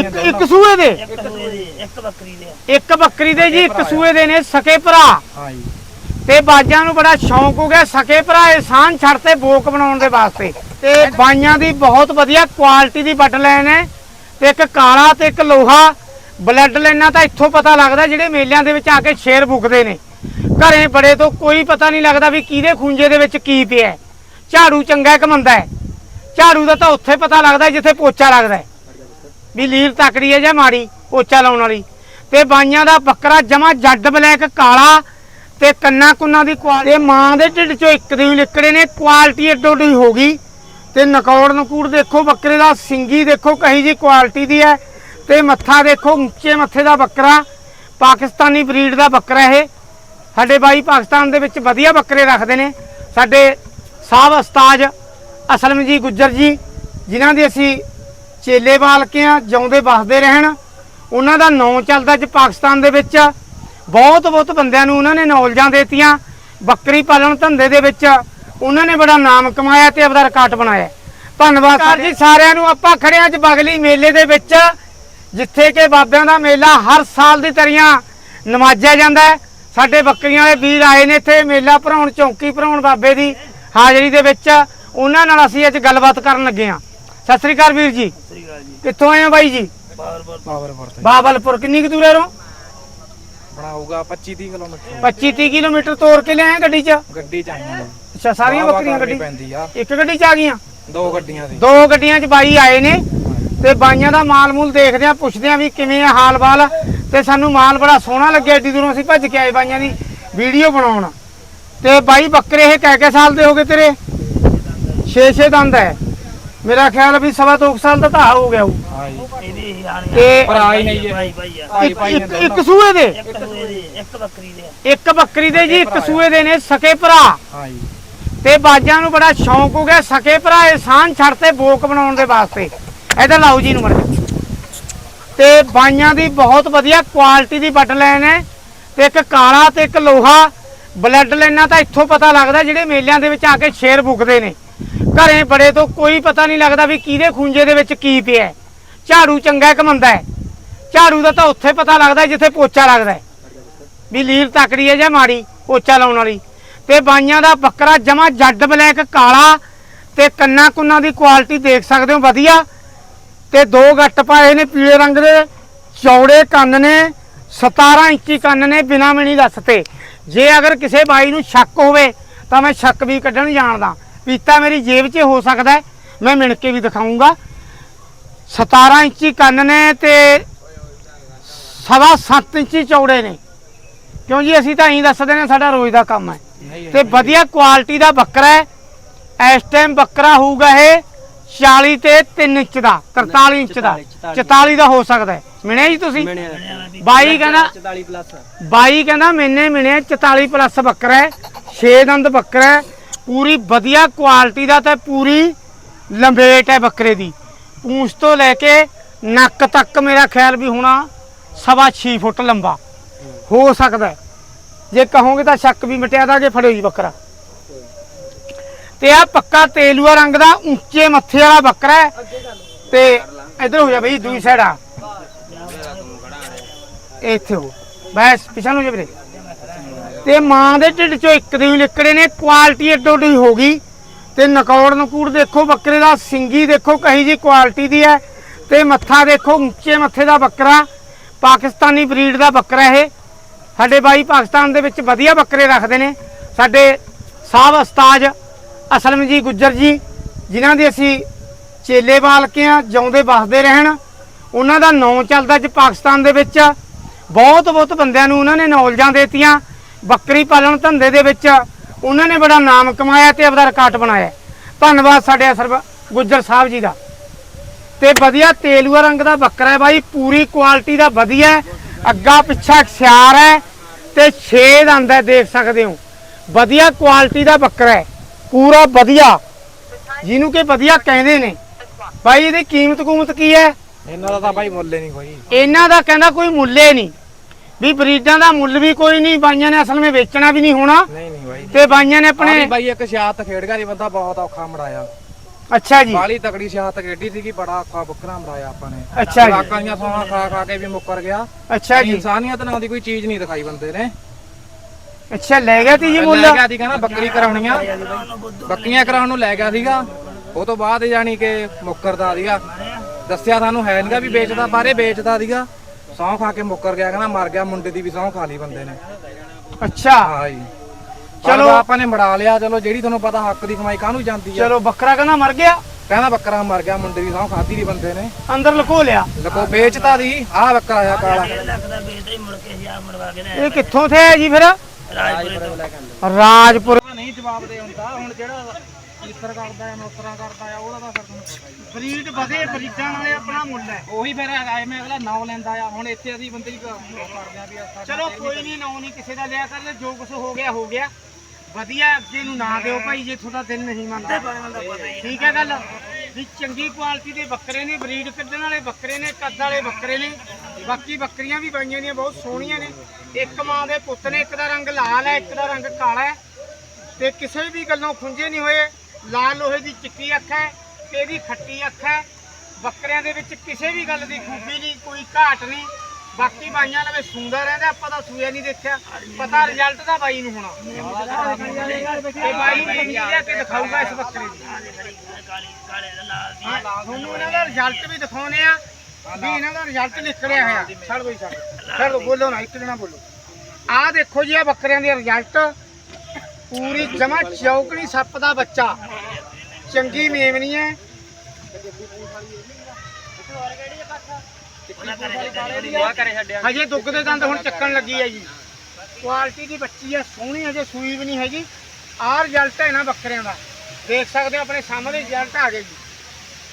ਇੱਕ ਇੱਕ ਸੂਏ ਦੇ। ਇੱਕ ਸੂਏ ਦੇ ਇੱਕ ਬੱਕਰੀ ਦੇ। ਇੱਕ ਬੱਕਰੀ ਦੇ ਜੀ ਇੱਕ ਸੂਏ ਦੇ ਨੇ ਸਕੇ ਭਰਾ। ਹਾਂ ਜੀ। ਤੇ ਬਾਜਾਂ ਨੂੰ ਬੜਾ ਸ਼ੌਂਕ ਹੋ ਗਿਆ ਸਕੇ ਭਰਾ ਇਹਸਾਨ ਛੱਡ ਤੇ ਬੋਕ ਬਣਾਉਣ ਦੇ ਵਾਸਤੇ। ਤੇ ਬਾਈਆਂ ਦੀ ਬਹੁਤ ਵਧੀਆ ਕੁਆਲਿਟੀ ਦੀ ਬੱਟ ਲੈਣ ਹੈ। ਤੇ ਇੱਕ ਕਾਲਾ ਤੇ ਇੱਕ ਲੋਹਾ ਬਲੱਡ ਲੈਣਾ ਤਾਂ ਇੱਥੋਂ ਪਤਾ ਲੱਗਦਾ ਜਿਹੜੇ ਮੇਲਿਆਂ ਦੇ ਵਿੱਚ ਆ ਕੇ ਸ਼ੇਰ ਬੁਕਦੇ ਨੇ। ਘਰੇ ਬੜੇ ਤੋਂ ਕੋਈ ਪਤਾ ਨਹੀਂ ਲੱਗਦਾ ਵੀ ਕਿਹਦੇ ਖੁੰਝੇ ਦੇ ਵਿੱਚ ਕੀ ਪਿਆ। ਝਾੜੂ ਚੰਗਾ ਕਿ ਮੰਦਾ ਹੈ। ਝਾੜੂ ਦਾ ਤਾਂ ਉੱਥੇ ਪਤਾ ਲੱਗਦਾ ਜਿੱਥੇ ਪੋਚਾ ਲੱਗਦਾ ਹੈ। ਵੀ ਲੀਲ ਤਕੜੀ ਹੈ ਜਾਂ ਮਾੜੀ, ਪੋਚਾ ਲਾਉਣ ਵਾਲੀ। ਤੇ ਬਾਈਆਂ ਦਾ ਬੱਕਰਾ ਜਮਾ ਜੱਡ ਬਲੈਕ, ਕਾਲਾ ਤੇ ਕੰਨਾ ਕੁੰਨਾ ਦੀ ਕੁਆਲਿਟੀ ਮਾਂ ਦੇ ਢਿੱਡ ਚੋਂ ਇੱਕ ਦੇ ਹੀ ਨਿਕੜੇ ਨੇ, ਕੁਆਲਿਟੀ ਏਡੋ ਹੋ ਗਈ। ਤੇ ਨਕੌੜ ਨਕੂੜ ਦੇਖੋ, ਬੱਕਰੇ ਦਾ ਸਿੰਗੀ ਦੇਖੋ, ਕਹੀ ਜੀ ਕੁਆਲਿਟੀ ਦੀ ਹੈ। ਤੇ ਮੱਥਾ ਦੇਖੋ, ਉੱਚੇ ਮੱਥੇ ਦਾ ਬੱਕਰਾ, ਪਾਕਿਸਤਾਨੀ ਬਰੀਡ ਦਾ ਬੱਕਰਾ ਇਹ। ਸਾਡੇ ਬਾਈ ਪਾਕਿਸਤਾਨ ਦੇ ਵਿੱਚ ਵਧੀਆ ਬੱਕਰੇ ਰੱਖਦੇ ਨੇ। ਸਾਡੇ ਸਾਹਿਬ ਉਸਤਾਦ ਅਸਲਮ ਜੀ ਗੁੱਜਰ ਜੀ, ਜਿਨ੍ਹਾਂ ਦੀ ਅਸੀਂ ਚੇਲੇ ਬਾਲਕੇ ਆ ਜਿਉਂਦੇ ਵਸਦੇ ਰਹਿਣ ਉਹਨਾਂ ਦਾ ਨਾਂ ਚੱਲਦਾ ਅੱਜ ਪਾਕਿਸਤਾਨ ਦੇ ਵਿੱਚ। ਬਹੁਤ ਬਹੁਤ ਬੰਦਿਆਂ ਨੂੰ ਉਹਨਾਂ ਨੇ ਨੌਲਜਾਂ ਦੇਤੀਆਂ ਬੱਕਰੀ ਪਾਲਣ ਧੰਦੇ ਦੇ ਵਿੱਚ। ਉਹਨਾਂ ਨੇ ਬੜਾ ਨਾਮ ਕਮਾਇਆ ਤੇ ਆਪਦਾ ਰਿਕਾਰਡ ਬਣਾਇਆ। ਧੰਨਵਾਦ ਸਰ ਜੀ ਸਾਰਿਆਂ ਨੂੰ। ਆਪਾਂ ਖੜਿਆਂ ਅੱਜ ਬਗਲੀ ਮੇਲੇ ਦੇ ਵਿੱਚ ਜਿੱਥੇ ਕਿ ਬਾਬਿਆਂ ਦਾ ਮੇਲਾ ਹਰ ਸਾਲ ਦੀ ਤਰੀਆਂ ਨਮਾਜਿਆ ਜਾਂਦਾ ਹੈ। ਸਾਡੇ ਬੱਕਰੀਆਂ ਵਾਲੇ ਵੀਰ ਆਏ ਨੇ ਇੱਥੇ ਮੇਲਾ ਭਰਾਉਣ ਚੌਂਕੀ ਭਰਾਉਣ ਬਾਬੇ ਦੀ ਹਾਜ਼ਰੀ ਦੇ ਵਿੱਚ। ਉਹਨਾਂ ਨਾਲ ਅਸੀਂ ਅੱਜ ਗੱਲਬਾਤ ਕਰਨ ਲੱਗੇ ਹਾਂ। ਸਤਿ ਸ੍ਰੀ ਅਕਾਲ ਵੀਰ ਜੀ। ਸ੍ਰੀ ਅਕਾਲ ਜੀ। ਕਿੱਥੋਂ ਆਏ ਹੋ ਬਾਈ ਜੀ? ਪਾਵਰਪੁਰ ਤੇ। ਬਾਬਲਪੁਰ ਕਿੰਨੀ ਕੁ ਦੂਰ ਹੈ ਰੋ? ਬਣਾ ਹੋਊਗਾ 25 30 ਕਿਲੋਮੀਟਰ। 25 30 ਕਿਲੋਮੀਟਰ ਤੋਰ ਕੇ ਲਿਆਏ ਗੱਡੀ 'ਚ? ਗੱਡੀ ਚ ਆਈਆਂ ਅੱਛਾ ਸਾਰੀਆਂ ਬੱਕਰੀਆਂ ਗੱਡੀ ਪੈਂਦੀ ਆ। ਇੱਕ ਗੱਡੀ 'ਚ ਆ ਗਈਆਂ? ਦੋ ਗੱਡੀਆਂ ਸੀ ਦੋ ਗੱਡੀਆਂ 'ਚ ਬਾਈ ਆਏ ਨੇ ਤੇ ਬਾਈਆਂ ਦਾ ਮਾਲ ਮੂਲ ਦੇਖਦੇ ਆ ਪੁੱਛਦੇ ਆ ਵੀ ਕਿਵੇਂ ਆ ਹਾਲ ਬਾਲ ਤੇ ਸਾਨੂੰ ਮਾਲ ਬੜਾ ਸੋਹਣਾ ਲੱਗਿਆ ਏਡੀ ਦੂਰੋਂ ਅਸੀਂ ਭੱਜ ਕੇ ਆਏ ਬਾਈਆਂ ਦੀ ਵੀਡੀਓ ਬਣਾਉਣ। ਤੇ ਬਾਈ ਬੱਕਰੇ ਇਹ ਕਹਿ ਕੇ ਸਾਲ ਦੇ ਹੋਗੇ ਤੇਰੇ? 6-6 ਦੰਦ ਹੈ। ਮੇਰਾ ਖਿਆਲ ਵੀ ਸਵਾ ਦੋ ਕੁ ਸਾਲ ਦਾ ਤਾਂ ਹੋ ਗਿਆ ਉਹ ਹਾਂ ਜੀ ਇਹਦੀ ਹੀ ਆਣੀ ਤੇ ਭਰਾ ਹੀ ਨਹੀਂ ਜੀ। ਭਾਈ ਭਾਈ ਆ। ਭਾਈ ਇੱਕ ਭਾਈ ਇੱਕ- ਨੇ ਇੱਕ ਸੂਏ ਦੇ? ਇੱਕ ਸੂਏ ਦੇ ਇੱਕ ਬੱਕਰੀ ਦੇ। ਇੱਕ ਬੱਕਰੀ ਦੇ ਜੀ ਇੱਕ ਸੂਏ ਦੇ ਨੇ ਸਕੇ ਭਰਾ। ਹਾਂ ਜੀ ਤੇ ਬਾਜਾਂ ਨੂੰ ਬੜਾ ਸ਼ੌਂਕ ਹੋ ਗਿਆ ਸਕੇ ਭਰਾ ਇਹਸਾਨ ਛੱਡ ਤੇ ਬੋਕ ਬਣਾਉਣ ਦੇ ਵਾਸਤੇ। ਇਹਦਾ ਲਾਓ ਜੀ ਨੂੰ ਮਰ ਤੇ ਬਾਈਆਂ ਦੀ ਬਹੁਤ ਵਧੀਆ ਕੁਆਲਿਟੀ ਦੀ ਬੱਟ ਲੈਣ ਹੈ। ਤੇ ਇੱਕ ਕਾਲਾ ਤੇ ਇੱਕ ਲੋਹਾ। ਬਲੱਡ ਲੈਣਾ ਤਾਂ ਇੱਥੋਂ ਪਤਾ ਲੱਗਦਾ ਜਿਹੜੇ ਮੇਲਿਆਂ ਦੇ ਵਿੱਚ ਆ ਕੇ ਸ਼ੇਰ ਬੁਕਦੇ ਨੇ। ਘਰੇ ਬੜੇ ਤੋਂ ਕੋਈ ਪਤਾ ਨਹੀਂ ਲੱਗਦਾ ਵੀ ਕਿਹਦੇ ਖੁੰਝੇ ਦੇ ਵਿੱਚ ਕੀ ਪਿਆ ਹੈ। ਝਾੜੂ ਚੰਗਾ ਕਿ ਮੰਦਾ ਹੈ। ਝਾੜੂ ਦਾ ਤਾਂ ਉੱਥੇ ਪਤਾ ਲੱਗਦਾ ਜਿੱਥੇ ਪੋਚਾ ਲੱਗਦਾ ਹੈ। ਵੀ ਲੀਲ ਤਕੜੀ ਹੈ ਜਾਂ ਮਾੜੀ, ਪੋਚਾ ਲਾਉਣ ਵਾਲੀ। ਤੇ ਬਾਈਆਂ ਦਾ ਬੱਕਰਾ ਜਮਾ ਜੱਡ ਬਲੈਕ, ਕਾਲਾ ਤੇ ਕੰਨਾ ਕੁੰਨਾ ਦੀ ਕੁਆਲਿਟੀ ਦੇਖ ਸਕਦੇ ਹੋ, ਵਧੀਆ। ਤੇ ਦੋ ਗੱਟ ਪਾਏ ਨੇ ਪੀਲੇ ਰੰਗ ਦੇ, ਚੌੜੇ ਕੰਨ ਨੇ 17 ਇੰਚੀ ਕੰਨ ਨੇ ਬਿਨਾ ਮਣੀ ਦੱਸਤੇ ਜੇ ਅਗਰ ਕਿਸੇ ਬਾਈ ਨੂੰ ਸ਼ੱਕ ਹੋਵੇ, ਤਾਂ ਮੈਂ ਸ਼ੱਕ ਵੀ ਕੱਢਣ ਜਾਣਦਾ। ਪੀਤਾ ਮੇਰੀ ਜੇਬ 'ਚ ਹੋ ਸਕਦਾ ਹੈ, ਮੈਂ ਮਿਣ ਕੇ ਵੀ ਦਿਖਾਉਂਗਾ 17 ਇੰਚੀ ਕੰਨ ਨੇ ਤੇ ਸਵਾ 7 ਇੰਚੀ ਚੌੜੇ ਨੇ। ਕਿਉਂ ਜੀ? ਅਸੀਂ ਤਾਂ ਇਹੀ ਦੱਸਦੇ ਨੇ ਸਾਡਾ ਰੋਜ਼ ਦਾ ਕੰਮ ਹੈ। ਤੇ ਵਧੀਆ ਕੁਆਲਿਟੀ ਦਾ ਬੱਕਰਾ ਹੈ। ਇਸ ਟਾਈਮ ਬੱਕਰਾ ਹੋਊਗਾ ਇਹ 40 ਤੇ 3 ਇੰਚ ਦਾ 43 ਇੰਚ ਦਾ। 44 ਦਾ ਹੋ ਸਕਦਾ ਹੈ। ਮਿਣਿਆ ਜੀ ਤੁਸੀਂ? ਬਾਈ ਕਹਿੰਦਾ 44 ਪਲੱਸ ਬਾਈ ਕਹਿੰਦਾ ਮੈਨੇ ਮਿਣਿਆ 44 ਪਲੱਸ ਬੱਕਰਾ ਹੈ। 6 ਦੰਦ ਬੱਕਰਾ ਹੈ। ਪੂਰੀ ਵਧੀਆ ਕੁਆਲਿਟੀ ਦਾ ਤੇ ਪੂਰੀ ਲੰਬੇਟ ਹੈ ਬੱਕਰੇ ਦੀ। ਪੂੰਛ ਤੋਂ ਲੈ ਕੇ ਨੱਕ ਤੱਕ ਮੇਰਾ ਖਿਆਲ ਵੀ ਹੋਣਾ ਸਵਾ 6 ਫੁੱਟ ਲੰਬਾ। ਹੋ ਸਕਦਾ ਜੇ ਕਹੋਗੇ ਤਾਂ ਸ਼ੱਕ ਵੀ ਮਿਟਿਆ ਦਾਂਗੇ, ਫੜਿਓ ਜੀ ਬੱਕਰਾ। ਤੇ ਆ ਪੱਕਾ ਤੇਲੂਆ ਰੰਗ ਦਾ ਉੱਚੇ ਮੱਥੇ ਵਾਲਾ ਬੱਕਰਾ ਤੇ ਇਧਰ ਹੋ ਜਾ ਬਈ ਦੂਜੀ ਸਾਈਡ ਆ। ਇੱਥੇ ਹੋ। ਬਸ, ਪਿਛਾਂ ਨੂੰ ਜਾ ਵੀਰੇ। ਤੇ ਮਾਂ ਦੇ ਢਿੱਡ ਚੋਂ ਇੱਕ ਦੇ ਹੀ ਨਿਕੜੇ ਨੇ ਕੁਆਲਿਟੀ ਏਡੋ ਹੋ ਗਈ। ਤੇ ਨਕੌੜ ਨਕੂੜ ਦੇਖੋ, ਬੱਕਰੇ ਦਾ ਸਿੰਗੀ ਦੇਖੋ, ਕਹੀ ਜੀ ਕੁਆਲਿਟੀ ਦੀ ਹੈ। ਤੇ ਮੱਥਾ ਦੇਖੋ, ਉੱਚੇ ਮੱਥੇ ਦਾ ਬੱਕਰਾ, ਪਾਕਿਸਤਾਨੀ ਬਰੀਡ ਦਾ ਬੱਕਰਾ ਇਹ। ਸਾਡੇ ਬਾਈ ਪਾਕਿਸਤਾਨ ਦੇ ਵਿੱਚ ਵਧੀਆ ਬੱਕਰੇ ਰੱਖਦੇ ਨੇ। ਸਾਡੇ ਸਾਹਿਬ ਉਸਤਾਦ ਅਸਲਮ ਜੀ ਗੁੱਜਰ ਜੀ, ਜਿਨ੍ਹਾਂ ਦੇ ਅਸੀਂ ਚੇਲੇ ਬਾਲ ਕੇ ਆ ਜਿਉਂਦੇ ਵਸਦੇ ਰਹਿਣ। ਉਹਨਾਂ ਦਾ ਨਾਂ ਚੱਲਦਾ ਅੱਜ ਪਾਕਿਸਤਾਨ ਦੇ ਵਿੱਚ। ਬਹੁਤ ਬਹੁਤ ਬੰਦਿਆਂ ਨੂੰ ਉਹਨਾਂ ਨੇ ਨੌਲਜਾਂ ਦੇਤੀਆਂ। ਬੱਕਰੀ ਪਾਲਣ ਧੰਦੇ ਦੇ ਵਿੱਚ ਉਹਨਾਂ ਨੇ ਬੜਾ ਨਾਮ ਕਮਾਇਆ ਤੇ ਆਪਦਾ ਰਿਕਾਰਡ ਬਣਾਇਆ। ਧੰਨਵਾਦ ਸਾਡੇ ਅਸਰ ਗੁੱਜਰ ਸਾਹਿਬ ਜੀ ਦਾ। ਤੇ ਵਧੀਆ ਤੇਲੂਆ ਰੰਗ ਦਾ ਬੱਕਰਾ ਹੈ ਬਾਈ ਪੂਰੀ ਕੁਆਲਿਟੀ ਦਾ ਵਧੀਆ। ਅੱਗਾ ਪਿੱਛਾ ਸਿਆਰ ਹੈ ਤੇ 6 ਦੰਦ ਹੈ ਦੇਖ ਸਕਦੇ ਹੋ। ਵਧੀਆ ਕੁਆਲਿਟੀ ਦਾ ਬੱਕਰਾ ਹੈ ਪੂਰਾ ਵਧੀਆ। ਜਿਹਨੂੰ ਕਿ ਵਧੀਆ ਕਹਿੰਦੇ ਨੇ। ਬਾਈ ਇਹਦੀ ਕੀਮਤ ਕੂਮਤ ਕੀ ਹੈ? ਇਹਨਾਂ ਦਾ ਤਾਂ ਭਾਈ ਮੁੱਲ ਨਹੀਂ ਕੋਈ। ਇਹਨਾਂ ਦਾ ਕਹਿੰਦਾ ਕੋਈ ਮੁੱਲੇ ਨਹੀਂ। ਵੀ ਬਰੀਡਾਂ ਦਾ ਮੁੱਲ ਵੀ ਕੋਈ ਨਹੀਂ ਬਾਈਆਂ ਨੇ ਅਸਲ ਵਿੱਚ ਵੇਚਣਾ ਵੀ ਨਹੀਂ ਹੋਣਾ। ਨਹੀਂ ਨਹੀਂ ਭਾਈ ਤੇ ਬਾਈਆਂ ਨੇ ਆਪਣੇ ਆਪਣੇ ਭਾਈ ਇੱਕ ਸ਼ਾਤ ਖੇਡ ਗਿਆ ਜੀ ਬੰਦਾ ਬਹੁਤ ਔਖਾ ਮੜਾਇਆ ਅੱਛਾ ਜੀ। ਬਾਲੀ ਤਕੜੀ ਸਿਆਹਤ ਗੱਡੀ ਸੀਗੀ ਬੜਾ ਔਖਾ ਬੱਕਰਾ ਮਰਾਇਆ ਆਪਾਂ ਨੇ। ਅੱਛਾ ਜੀ। ਖੁਰਾਕਾਂ ਦੀਆਂ ਸੌਣਾ ਖਾ ਖਾ ਕੇ ਵੀ ਮੁੱਕਰ ਗਿਆ। ਅੱਛਾ ਜੀ। ਇਨਸਾਨੀਅਤ ਨਾਲ ਦੀ ਕੋਈ ਚੀਜ਼ ਨਹੀਂ ਦਿਖਾਈ ਬੰਦੇ ਨੇ। ਅੱਛਾ ਲੈ ਗਿਆ ਤੀ ਜੀ ਮੁੱਲ? ਲੈ ਗਿਆ ਸੀ ਕਹਿੰਦਾ ਬੱਕਰੀ ਕਰਾਉਣੀਆਂ। ਬੱਕਰੀਆਂ ਕਰਾਉਣ ਨੂੰ ਲੈ ਗਿਆ ਸੀਗਾ। ਉਹ ਤੋਂ ਬਾਅਦ ਜਾਣੀ ਕਿ ਮੁੱਕਰਦਾ ਸੀਗਾ। ਦੱਸਿਆ ਸਾਨੂੰ ਹੈ ਨਹੀਂਗਾ ਵੀ ਵੇਚਦਾ ਬਾਰੇ ਵੇਚਦਾ ਸੀਗਾ। ਸੌਂ ਖਾ ਕੇ ਮੁੱਕਰ ਗਿਆ ਕਹਿੰਦਾ ਮਰ ਗਿਆ ਮੁੰਡੇ ਦੀ ਵੀ ਸੌਂ ਖਾ ਲਈ ਬੰਦੇ ਨੇ। ਅੱਛਾ। ਹਾਂ ਜੀ ਚਲੋ। ਚਲੋ ਆਪਾਂ ਨੇ ਮੜਾ ਲਿਆ ਚਲੋ ਜਿਹੜੀ ਤੁਹਾਨੂੰ ਪਤਾ ਹੱਕ ਦੀ ਕਮਾਈ ਕਾਹਨੂੰ ਜਾਂਦੀ ਆ। ਚਲੋ ਬੱਕਰਾ ਕਹਿੰਦਾ ਮਰ ਗਿਆ। ਕਹਿੰਦਾ ਬੱਕਰਾ ਮਰ ਗਿਆ ਮੁੰਡੇ ਦੀ ਸੌਂ ਖਾਦੀ ਦੀ ਬੰਦੇ ਨੇ। ਅੰਦਰ ਲੁਕੋ ਲਿਆ। ਲਕੋ ਵੇਚਤਾ ਦੀ ਆਹ ਬੱਕਰਾ ਆਇਆ ਕਾਲਾ। ਲੱਖ ਦਾ ਵੇਚਦਾ ਹੀ ਮੁੜ ਕੇ ਹਜ਼ਾਰ ਮੜਵਾ ਕੇ ਲੈ ਇਹ ਕਿੱਥੋਂ ਥੇ ਹੈ ਜੀ ਫਿਰ? ਰਾਜਪੁਰੇ ਤੋਂ। ਰਾਜਪੁਰ। ਨਹੀਂ ਜਵਾਬ ਦੇ ਹੁੰਦਾ ਹੁਣ ਜਿਹੜਾ ਈਸਰ ਕਰਦਾ ਹੈ ਨੌਕਰਾਂ ਕਰਦਾ ਹੈ ਉਹਦਾ ਤਾਂ ਫਿਰ ਤੁਹਾਨੂੰ ਪਤਾ ਹੀ ਬਰੀਡ ਵਧੇ ਬਰੀਡਾਂ ਨਾਲੇ ਆਪਣਾ ਮੁੱਲ ਹੈ। ਹੈ। ਉਹੀ ਫਿਰ ਐਵੇਂ ਅਗਲਾ ਨਾਮ ਲੈਂਦਾ ਆ। ਹੁਣ ਇੱਥੇ ਅਸੀਂ ਬੰਦੇ ਦੀ ਕਰਦੇ ਆ ਵੀ ਸਾਡਾ ਚਲੋ ਕੋਈ ਨਹੀਂ ਨਾਂ ਨਹੀਂ ਕਿਸੇ ਦਾ ਲਿਆ ਕਰ ਜੋ ਕੁਝ ਹੋ ਗਿਆ ਹੋ ਗਿਆ। ਵਧੀਆ ਅੱਗੇ ਨੂੰ ਨਾ ਦਿਓ ਭਾਈ ਜੇ ਤੁਹਾਡਾ ਦਿਲ ਨਹੀਂ ਮੰਨਦਾ। ਠੀਕ ਹੈ ਗੱਲ। ਵੀ ਚੰਗੀ ਕੁਆਲਿਟੀ ਦੇ ਬੱਕਰੇ ਨੇ ਬਰੀਡ ਕੱਢਣ ਵਾਲੇ ਬੱਕਰੇ ਨੇ ਕੱਦ ਵਾਲੇ ਬੱਕਰੇ ਨੇ। ਬਾਕੀ ਬੱਕਰੀਆਂ ਵੀ ਬਾਈਆਂ ਦੀਆਂ ਬਹੁਤ ਸੋਹਣੀਆਂ ਨੇ। ਇੱਕ ਮਾਂ ਦੇ ਪੁੱਤ ਨੇ ਇੱਕ ਦਾ ਰੰਗ ਲਾਲ ਹੈ ਇੱਕ ਦਾ ਰੰਗ ਕਾਲਾ ਹੈ। ਤੇ ਕਿਸੇ ਵੀ ਗੱਲੋਂ ਖੁੰਝੇ ਨਹੀਂ ਹੋਏ। ਲਾਲ ਲੋਹੇ ਦੀ ਚਿੱਟੀ ਅੱਖ ਹੈ ਤੇ ਇਹਦੀ ਖੱਟੀ ਅੱਖ ਹੈ। ਬੱਕਰਿਆਂ ਦੇ ਵਿੱਚ ਕਿਸੇ ਵੀ ਗੱਲ ਦੀ ਖੂਬੀ ਨਹੀਂ, ਕੋਈ ਘਾਟ ਨਹੀਂ। ਬਾਕੀ ਬਾਈਆਂ ਲਵੇ ਸੁੰਦਰ ਰਹਿੰਦਾ ਆਪਾਂ ਤਾਂ ਸੂਇਆ ਨਹੀਂ ਦੇਖਿਆ। ਪਤਾ ਰਿਜ਼ਲਟ ਦਾ ਬਾਈ ਨੂੰ ਹੋਣਾ। ਇਹ ਬਾਈ ਨੂੰ ਲਿਆ ਕੇ ਦਿਖਾਊਗਾ ਇਸ ਬੱਕਰੇ ਦੀ ਤੁਹਾਨੂੰ ਇਹਨਾਂ ਦਾ ਰਿਜ਼ਲਟ ਵੀ ਦਿਖਾਉਨੇ ਆ। ਵੀ ਇਹਨਾਂ ਦਾ ਰਿਜ਼ਲਟ ਨਿਕਲਿਆ ਹੋਇਆ। ਛੱਡ ਦੋ ਛੱਡ। ਛੱਡ ਬੋਲੋ ਨਾ, ਇੱਕ ਜਣਾ ਬੋਲੋ। ਆਹ ਦੇਖੋ ਜੀ ਆ ਬੱਕਰਿਆਂ ਦੇ ਰਿਜ਼ਲਟ ਪੂਰੀ ਜਮਾ ਚੌਕੜੀ ਸੱਪ ਦਾ ਬੱਚਾ। ਚੰਗੀ ਮੇਮਣੀ ਹੈ ਹਜੇ ਦੁੱਗ ਦੇ ਦੰਦ ਹੁਣ ਚੱਕਣ ਲੱਗੀ ਹੈ ਜੀ। ਕੁਆਲਿਟੀ ਦੀ ਬੱਚੀ ਹੈ ਸੋਹਣੀ ਹਜੇ ਸੂਈ ਵੀ ਨਹੀਂ ਹੈਗੀ। ਆਹ ਰਿਜ਼ਲਟ ਹੈ ਇਹਨਾਂ ਬੱਕਰਿਆਂ ਦਾ। ਦੇਖ ਸਕਦੇ ਹੋ ਆਪਣੇ ਸਾਹਮਣੇ ਰਿਜ਼ਲਟ ਆ ਗਏ ਜੀ।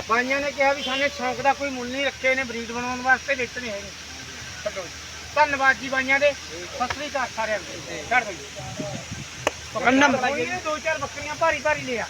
ਬਾਈਆਂ ਨੇ ਕਿਹਾ ਵੀ ਸਾਨੂੰ ਸ਼ੌਂਕ ਦਾ ਕੋਈ ਮੁੱਲ ਨਹੀਂ ਰੱਖੇ ਨੇ ਬਰੀਡ ਬਣਾਉਣ ਵਾਸਤੇ ਵੇਚਣੇ ਹੈਗੇ। ਛੱਡੋ। ਧੰਨਵਾਦ ਜੀ ਬਾਈਆਂ ਦੇ। ਸਤਿ ਸ੍ਰੀ ਅਕਾਲ ਸਾਰਿਆਂ ਨੂੰ। ਛੱਡ ਦਿਓ ਦੋ ਚਾਰ ਬੱਕਰੀਆਂ ਭਾਰੀ ਭਾਰੀ ਲਿਆ।